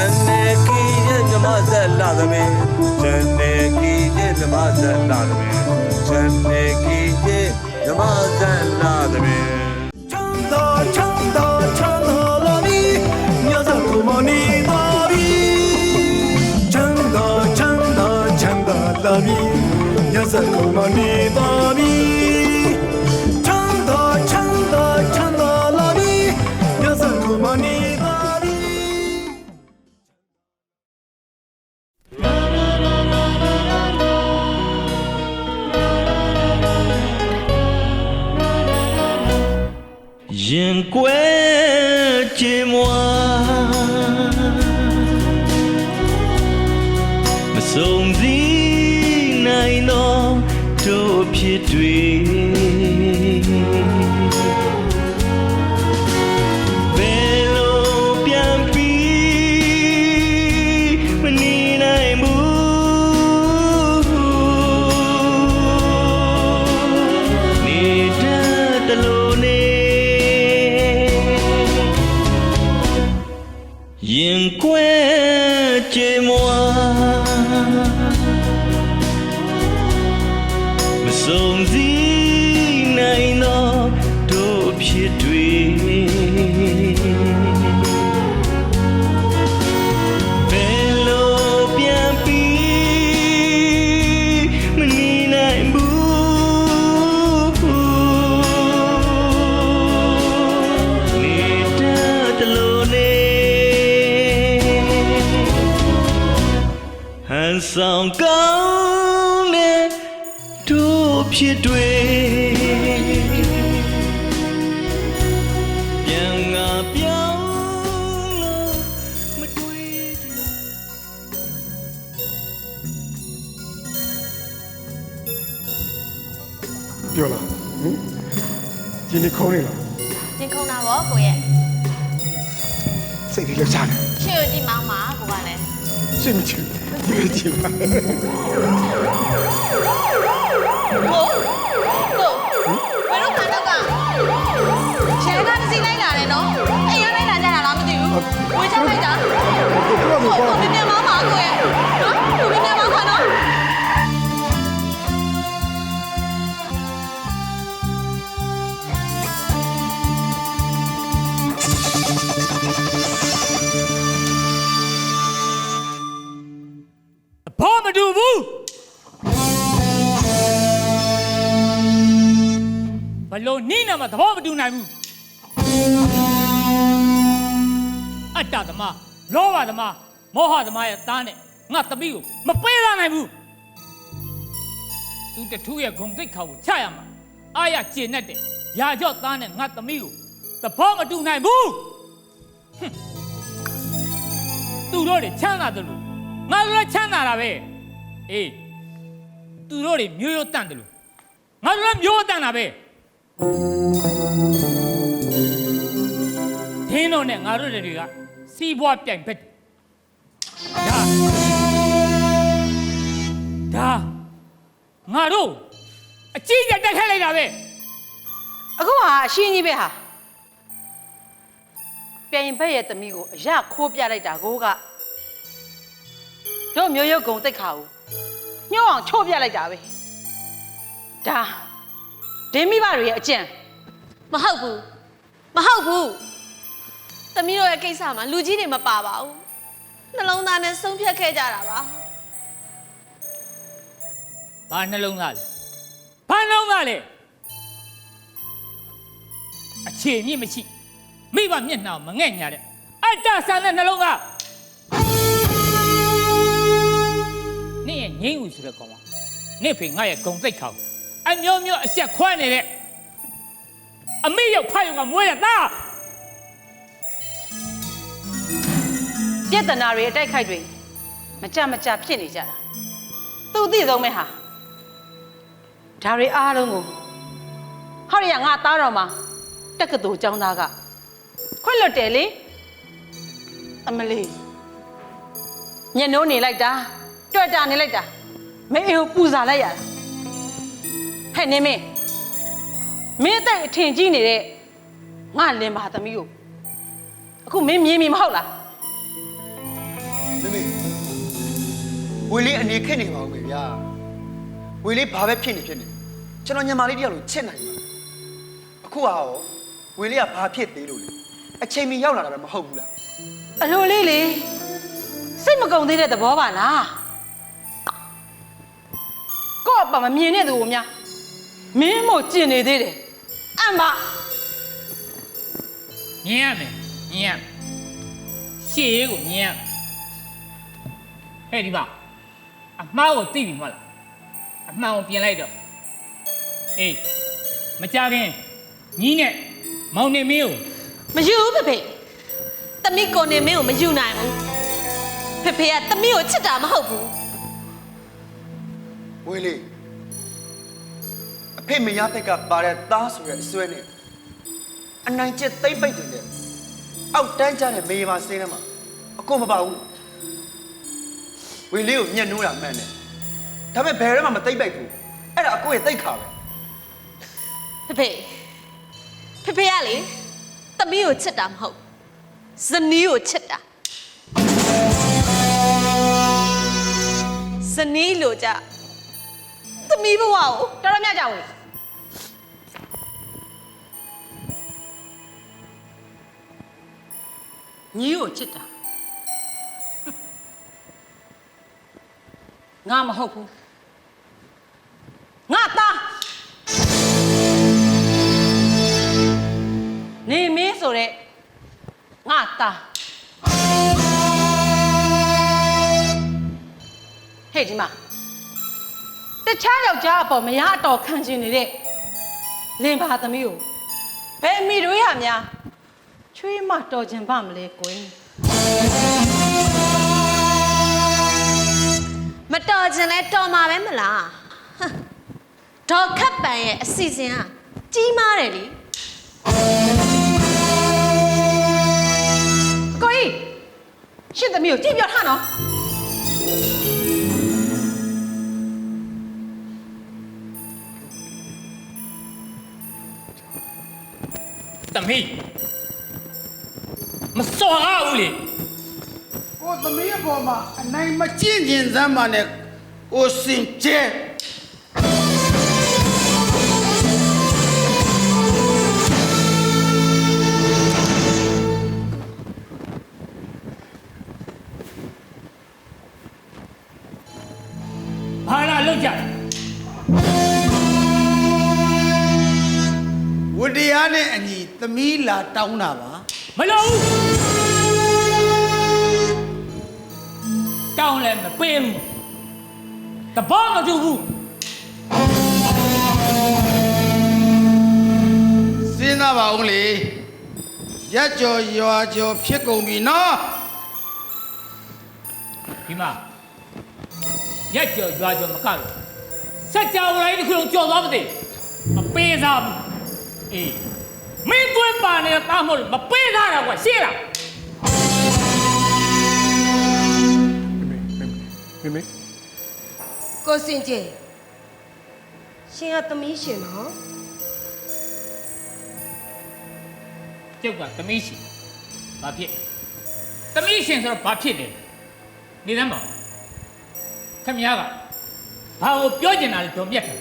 အနေကီရဲ့မြမဆက်လာသမင်းဇနေကီရဲ့မြမဆက်လာသမင်းဇနေကီရဲ့မြမဆက်လာသမင်းချမ်းသာချမ်းသာချမ်းသာလာမီညဇကုမနီသာရီချမ်းသာချမ်းသာချမ်းသာလာမီညဇကုမနီသာရီ ရ ဆောင်ကောင်းတဲ့တို့ဖြစ်တွေပြန်ငါပြောင်းလို့မတွေ့ချင်ပြောလားဟင်ဒီနေ့ခေါင်းနေလားရင်ခုန်တာဗောကိုရဲ့စိတ်လေးလှချတယ် ရှင်းမချင်ဒီလိုကြည့်ပါကိုကိုဘယ်တော့ခါတော့ကချဲကတစ်စီးလိုက်လာတယ်နော်အဲ့ရလိုက်လာကြတာလားမသိဘူးဝေးချလိုက်တာကိုကကိုမကိုကောနည်းနည်းမောင်းပါကိုရဲ့နော်ကိုနည်းနည်းမောင်းပါနော် လို့နိနာမှာသဘောမတူနိုင်ဘူးအတ္တသမားလောဘသမားမောဟသမားရဲ့သားနဲ့ငါသမီးကိုမပေးရနိုင်ဘူးသူတထူးရဲ့ဂုံတိတ်ခါကိုချရမှာအာရကျေနဲ့တဲ့ရာကြော့သားနဲ့ငါသမီးကိုသဘောမတူနိုင်ဘူးဟွန်းသူတို့တွေချမ်းသာတယ်လို့ငါတို့လည်းချမ်းသာတာပဲအေးသူတို့တွေမျိုးရိုးတန့်တယ်လို့ငါတို့လည်းမျိုးရိုးတန့်တာပဲ ဒင်းတို့နဲ့ငါတို့တွေကစီးပွားပြိုင်ဘက်ဒါဒါငါတို့အကြီးကျယ်တက်ခတ်လိုက်တာပဲအခုဟာအရှင်းကြီးပဲဟာပြန်ရင်ဘက်ရဲ့သမီးကိုအရခိုးပြလိုက်တာကိုကတို့မျိုးရုပ်ကုံတိတ်ခါကိုညှို့အောင်ချိုးပြလိုက်တာပဲဒါ ဒင်းမိဘတွေရဲ့အကြံမဟုတ်ဘူးမဟုတ်ဘူးသမီးတို့ရဲ့ကိစ္စမှာလူကြီးတွေမပါပါဘူးနှလုံးသားနဲ့ဆုံးဖြတ်ခဲ့ကြတာပါဘာနှလုံးသားလဲဘာနှလုံးသားလဲအခြေမြင့်မရှိမိဘမျက်နှာကိုမငဲ့ညာတဲ့အတ္တဆန်တဲ့နှလုံးသားနင့်ရဲ့ငိမ့်ဦးဆိုတဲ့ကောင်ကနင့်ဖေငါရဲ့ဂုံတိတ်ခေါ အမျိုးမျိုးအဆက်ခွဲနေတဲ့အမေရောက်ဖတ်ရောကမွေးရသားပြဿနာတွေအတိုက်ခိုက်တွေမကြမကြဖြစ်နေကြတာသူသိဆုံးပဲဟာဒါတွေအားလုံးကိုဟောရရငါသားတော်မှာတက္ကသိုလ်ကျောင်းသားကခွင့်လွတ်တယ်လေအမလီညနိုးနေလိုက်တာ တွေ့တာနေလိုက်တာမင်းအေကိုပူဇာလိုက်ရတာ ဟဲ့နေမင်းမင်းအသက်အထင်ကြီးနေတဲ့ငါလင်ပါသမီးကိုအခုမင်းမြင်ပြီမဟုတ်လားမေဝေလေးအနေခက်နေပါဦးမေဗျာဝေလေးဘာပဲဖြစ်နေဖြစ်နေကျွန်တော်ညမာလေးတယောက်လိုချစ်နိုင်ပါအခုဟာရောဝေလေးကဘာဖြစ်သေးလို့လဲအချိန်မီရောက်လာတာပဲမဟုတ်ဘူးလားအလိုလေးလေစိတ်မကုံသေးတဲ့သဘောပါလားကို့အပမမြင်တဲ့သူကိုများ မင်းမို့ကျင်နေသေးတယ်အမမြင်ရမယ်မြင်ရမယ်ရှေ့ရေးကိုမြင်ရမယ်ဟဲ့ဒီမအမှားကိုသိပြီမဟုတ်လားအမှန်ကိုပြင်လိုက်တော့အေးမကြခင်ညီးနဲ့မောင်နေမင်းကိုမယူဘူးဖေဖေတမီးကိုနေမင်းကိုမယူနိုင်ဘူးဖေဖေကတမီးကိုချစ်တာမဟုတ်ဘူးဝေလေးအ ဖေမရတဲ့ကပါတဲ့သားဆိုတဲ့အစွဲနဲ့အနိုင်ကျက်သိမ့်ပိတ်တယ်လေအောက်တန်းကြတဲ့မေးပါစင်းထဲမှာအကုန်မပါဘူးဝေလေးကိုညှက်နိုးတာမှန်တယ်ဒါပေမဲ့ဘယ်ထဲမှာမသိမ့်ပိတ်ဘူးအဲ့ဒါအကိုရဲ့သိတ်ခါပဲဖေဖေဖေဖေကလေတမီးကိုချစ်တာမဟုတ်ဇနီးကိုချစ်တာဇနီးလိုကြတမီးဘဝကိုတော်တော်များကြဝင် ညီကိုချစ်တာငါမဟုတ်ဘူးငါသားနေမင်းဆိုတဲ့ငါသားဟဲ့ဒီမှာတခြားယောက်ျားအပေါ်မရအတော်ခံကျင်နေတဲ့လင်ပါသမီးကိုဘယ်အမိတို့ရများ ချွေးမတော်ကျင်ပါမလဲကွယ်မတော်ချင်လဲတော်မှာပဲမလားဟမ်ဒေါ်ခတ်ပန်ရဲ့အစီအစဉ်ကကြီးမားတယ်လေကိုကြီးရှင့်သမီးကိုကြည့်ပြောထားနော်သမီး မစော်ရဘူးလေကိုသမီးအပေါ်မှာအနိုင်မကျင့်ကျင်စမ်းပါနဲ့ကိုစင်ကျဲဘာလာလောက်ကြလဲဝတ္တရားနဲ့အညီသမီးလာတောင်းတာပါ မလို့ဘူးတောင်းလည်းမပေးဘူးတဘောမတူဘူးစဉ်းစားပါဦးလေရက်ကြော်ရွာကြော်ဖြစ်ကုန်ပြီနော်ဒီမှာရက်ကြော်ရွာကြော်မကလို့စက်ကြော်လိုက်တစ်ခုလုံးကြော်သွားမသိမပေးစားဘူးအေး မင်းသွင်းပါနေတာတားမဟုတ်လို့မပေးစားတာကွာရှင်းလားမေမေကိုစင်ကျေရှင်ကသမီးရှင်နော်ကျုပ်ကသမီးရှင်ဘာဖြစ်သမီးရှင်ဆိုတော့ဘာဖြစ်လဲနေသမ်းပါခမည်းကဘာကိုပြောကျင်တာလဲတော်မြတ်တယ်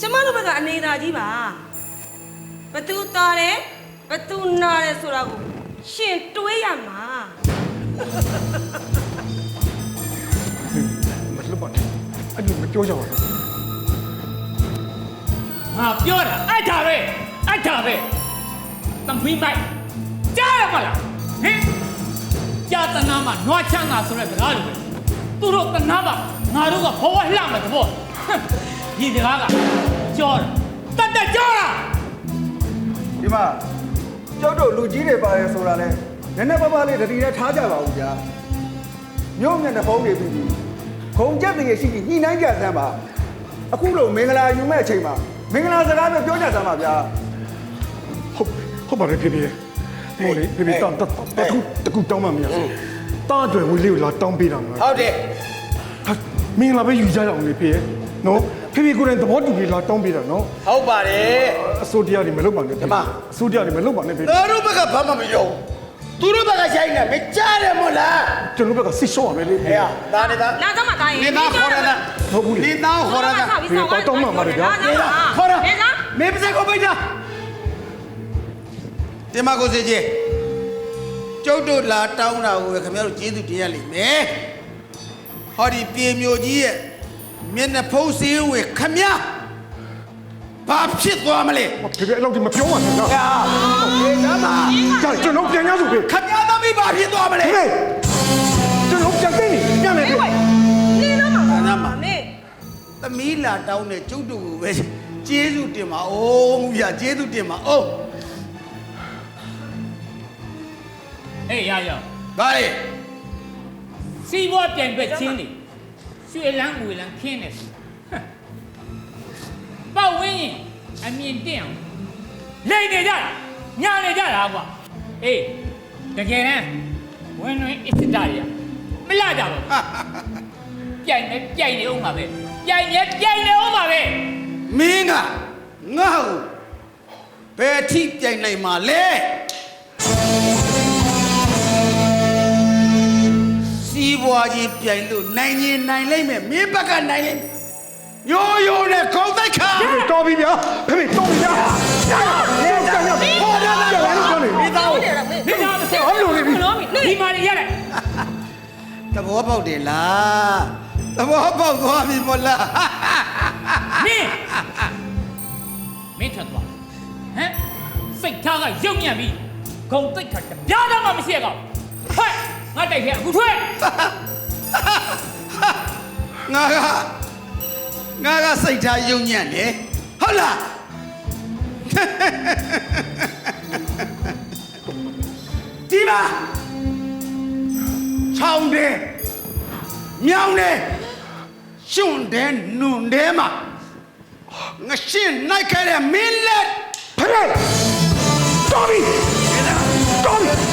ကျမတို့ဘက်ကအနေသာကြီးပါဘသူတာတယ်ဘသူနာတယ်ဆိုတာကိုရှင်တွေးရမှာမလွတ်ပါနဲ့အဲ့လိုမပြောကြပါဘူးငါပြောတာအဲ့ဒါပဲအဲ့ဒါပဲသမီးမိုက်ကြားရမလားဟင်ကြာတနာမှာနွားချမ်းသာဆိုတဲ့စကားလိုပဲသူတို့တနာမှာငါတို့ကဘဝလှမယ်တဘောဟမ် ဒီစကားကကြောတာတတ်တတ်ကြောတာဒီမှာကျောက်တို့လူကြီးတွေပါတယ်ဆိုတာလဲနည်းနည်းပါးပါးလေးတတိနဲ့ထားကြပါဦးဗျာမြို့မြတ်တဲ့ဖုံးတွေပြီးပြီးခုံကြက်တရေရှိပြီးညှိနှိုင်းကြစမ်းပါအခုလိုမင်္ဂလာယူမဲ့အချိန်မှာမင်္ဂလာစကားပဲပြောကြစမ်းပါဗျာဟုတ်ဟုတ်ပါတယ်ဖေဖေမို့လေဖေဖေတောင်းတတ်တခုတခုတောင်းမှမရဘူးတားအတွက်ဝီလေးကိုလာတောင်းပေးတာမလားဟုတ်တယ်ဟာမင်္ဂလာပဲယူကြရအောင်လေဖေနော် ဖေဖေကိုယ်တိုင်သဘောတူပြီးလာတောင်းပေးတာနော်ဟုတ်ပါတယ်အစိုးတရားတွေမလုပ်ပါနဲ့ဖေဒီမှာအစိုးတရားတွေမလုပ်ပါနဲ့ဖေငါတို့ဘက်ကဘာမှမပြောဘူးသူတို့ဘက်ကရိုက်နေမကြားတယ်မို့လားကျွန်တော်ဘက်ကစိတ်ရှော့ရမယ်လေဟဲ့ဒါနေသားလာတော့မှတားရင်နေသားခေါ်ရတာဟုတ်ဘူးလေနေသားခေါ်ရတာဖေတော့တောင်းမှမှာလေဗျာနေသားခေါ်ရနေသားမေပစကိုပိတ်တာတင်မကိုစေကြီးကျုပ်တို့လာတောင်းတာကိုပဲခင်ဗျားတို့ကျေးဇူးတင်ရလိမ့်မယ်ဟောဒီပြေမျိုးကြီးရဲ့ မျက်နှာဖုံးစည်းဝေခမည်းဘာဖြစ်သွားမလဲဖေဖေအဲ့လောက်ဒီမပြောပါနဲ့ဗျာဟာဒီကမှာကြာကျွန်တော်ပြန်ရစို့ဖေခမည်းသမီးဘာဖြစ်သွားမလဲဖေကျွန်တော်ပြန်သိနေပြန်မယ်ဖေနေတော့မှနားမှာနေသမီးလာတောင်းတဲ့ကျုပ်တို့ကိုပဲကျေးဇူးတင်ပါအောင်ဗျာကျေးဇူးတင်ပါအောင်ဟေးရရဘာလဲစီးပွားပြိုင်ဘက်ချင်းနေ ရွှေလန်းငွေလန်းခင်းနေဟမ်ပေါ့ဝင်းရင်အမြင်တင်အောင်လိန်နေကြတာညာနေကြတာကွာအေးတကယ်တမ်းဝင်းဝင်းအစ်စ်တာရမလာကြတော့ဘူးပြိုင်နေပြိုင်နေအောင်ပါပဲပြိုင်နေပြိုင်နေအောင်ပါပဲမင်းကငါ့ကိုဘယ်ထိပြိုင်နိုင်မှာလဲ စီးပွားကြီးပြိုင်လို့နိုင်ရင်နိုင်လိမ့်မယ်မင်းဘက်ကနိုင်လိမ့်မယ်ရိုးရိုးနဲ့ခေါင်းတိုက်ခါဖေဖေတော်ပြီဗျာဖေဖေတော်ပြီဗျာကြာရကြာရဟောရကြာရလို့ပြောနေမိသားဟုတ်တယ်လားမင်းနေကြမစဲဘာလို့လဲပြီလို့မင်းဒီမာရီရလိုက်သဘောပေါက်တယ်လားသဘောပေါက်သွားပြီမို့လားမင်းမင်းထွက်သွားဟမ်စိတ်ထားကရုပ်ညံ့ပြီးဂုံတိတ်ခါတပြားတော့မှမရှိရကောင်ဟဲ့ ငါတိုက်ခဲ့အခုထွက်ငါကငါကစိတ်ထားယုံညံ့တယ်ဟုတ်လားဒီမှာချောင်းတယ်မြောင်းတယ်ရှင်တယ်နွန်တယ်မှာငါရှင်းနိုင်ခဲ့တဲ့မင်းလက်ဖေဖေတော်ပြီတော်ပြီခေါ်တာငါ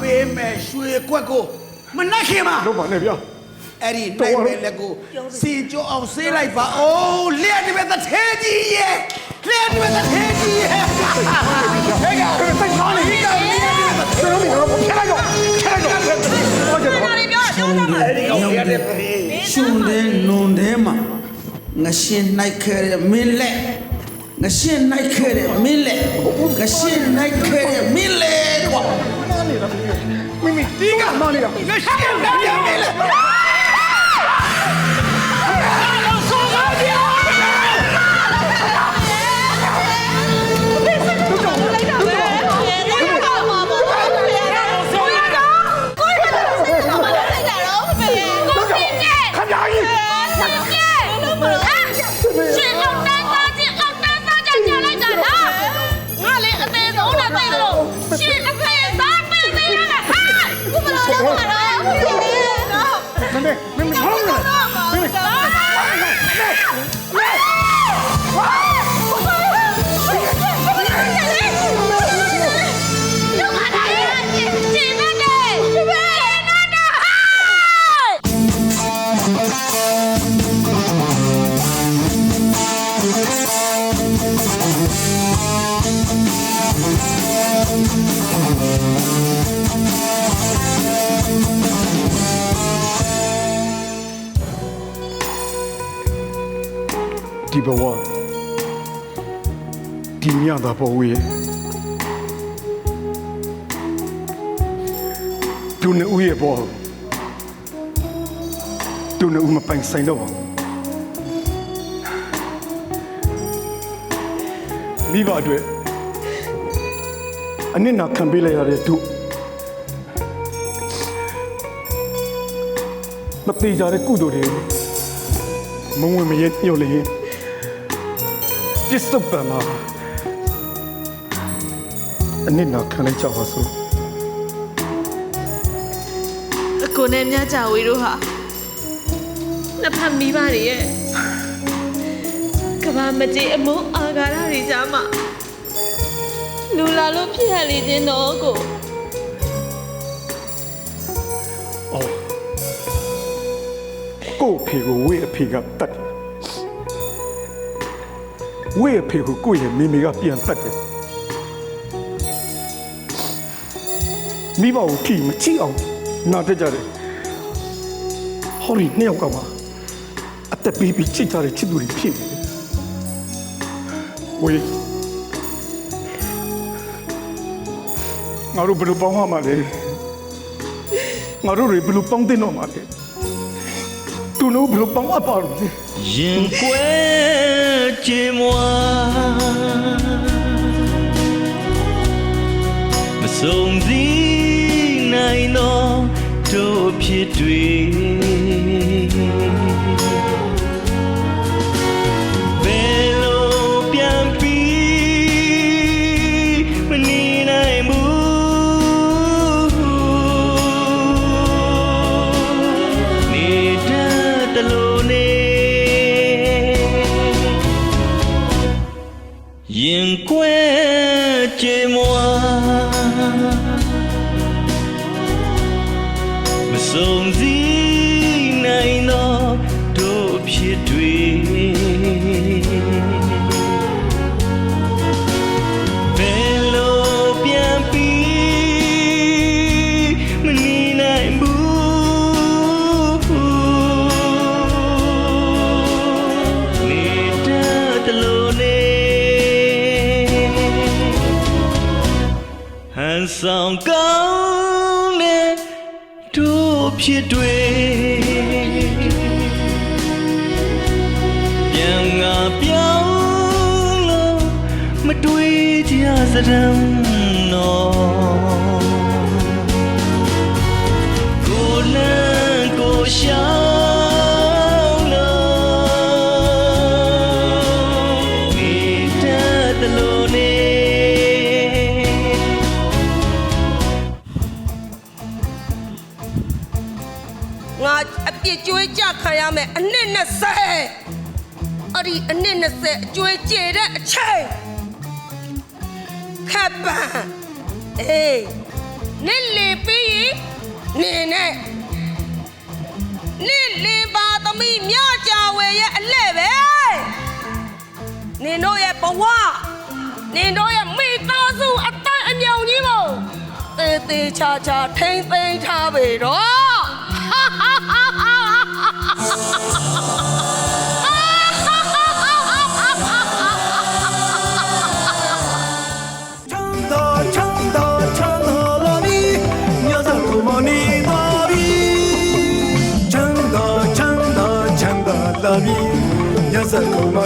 ပေးမယ်ရွှေကွက်ကိုမနိုင်ခင်မှာတော့ပါနဲ့ဗျာအဲ့ဒီနိုင်မယ်လက်ကိုစီကြောအောင်ဆေးလိုက်ပါအိုးလျှက်ဒီမဲ့တစ်သေးကြီးရဲ့လျှက်ဒီမဲ့တစ်သေးကြီးရဲ့ဟဲ့ကောင်ဖေဖေစိတ်ကောင်းနေပြီကျွန်တော်တို့ဖျက်လိုက်တော့ဖျက်လိုက်တော့ဟောကြတော့နာရီပြောပြောတာမှအဲ့ဒီကောင်ရတဲ့သေးရှင်တဲ့နုံတဲ့မှာငါရှင်နိုင်ခဲ့တဲ့မင်းလက်ငါရှင်နိုင်ခဲ့တဲ့မင်းလက်ငါရှင်နိုင်ခဲ့တဲ့မင်းလက် ကွာမိမိဒီကမ တ်တာပေါ်ဝေးသူနဲ့ဦးရဲ့ပေါ်သူနဲ့ဦးမပိုင်ဆိုင်တော့ပါဘူးမိဘအတွက်အနစ်နာခံပေးလိုက်ရတဲ့သူမသေးကြတဲ့ကုသိုလ်တွေမဝင်မရဲညှို့လေပြစ်စုံပံမှာ အနစ်နာခံလိုက်ကြပါစို့အကိုနဲ့မြကြဝေးတို့ဟာနှစ်ဖက်မိဘတွေရဲ့ကဘာမကြေအမုန်းအာဃာတတွေကြားမှာလူလာလို့ဖြစ်ရလေခြင်းတော့ကိုအော်ကို့အဖေကိုဝေးအဖေကတတ်တယ်ဝေးအဖေကိုကိုယ့်ရဲ့မိမိကပြန်တတ်တယ် မိဘကိုထိမကြည့်အောင်နာတက်ကြတယ်ဟောဒီနှစ်ယောက်ကမှအသက်ပေးပြီးချစ်ကြတဲ့ချစ်သူတွေဖြစ်နေတယ်ဝေးငါတို့ဘယ်လိုပေါင်းရမှာလဲငါတို့တွေဘယ်လိုပေါင်းတင်တော့မှာလဲသူတို့ဘယ်လိုပေါင်းအပ်ပါလို့လဲရင်ကွယ်ချေမွာမဆုံးစည်းနိုင်တော့တို့ ဖြစ်တွေ ဖြစ်တွေပြန်ငါပြောင်းလို့မတွေးကြစရံ ခံရမယ်အနှစ်20အဲ့ဒီအနှစ်20အကျွေးကျေတဲ့အချိန်ခပ်ပန်အေးနစ်လေပြီးရင်နေနဲ့နစ်လေပါသမီးမြကြဝယ်ရဲ့အလဲ့ပဲနင်တို့ရဲ့ဘဝနင်တို့ရဲ့မိသားစုအတိုင်းအမြုံကြီးကိုတေးသေးချာချာထိမ့်သိမ်းထားပေတော့ ဇာ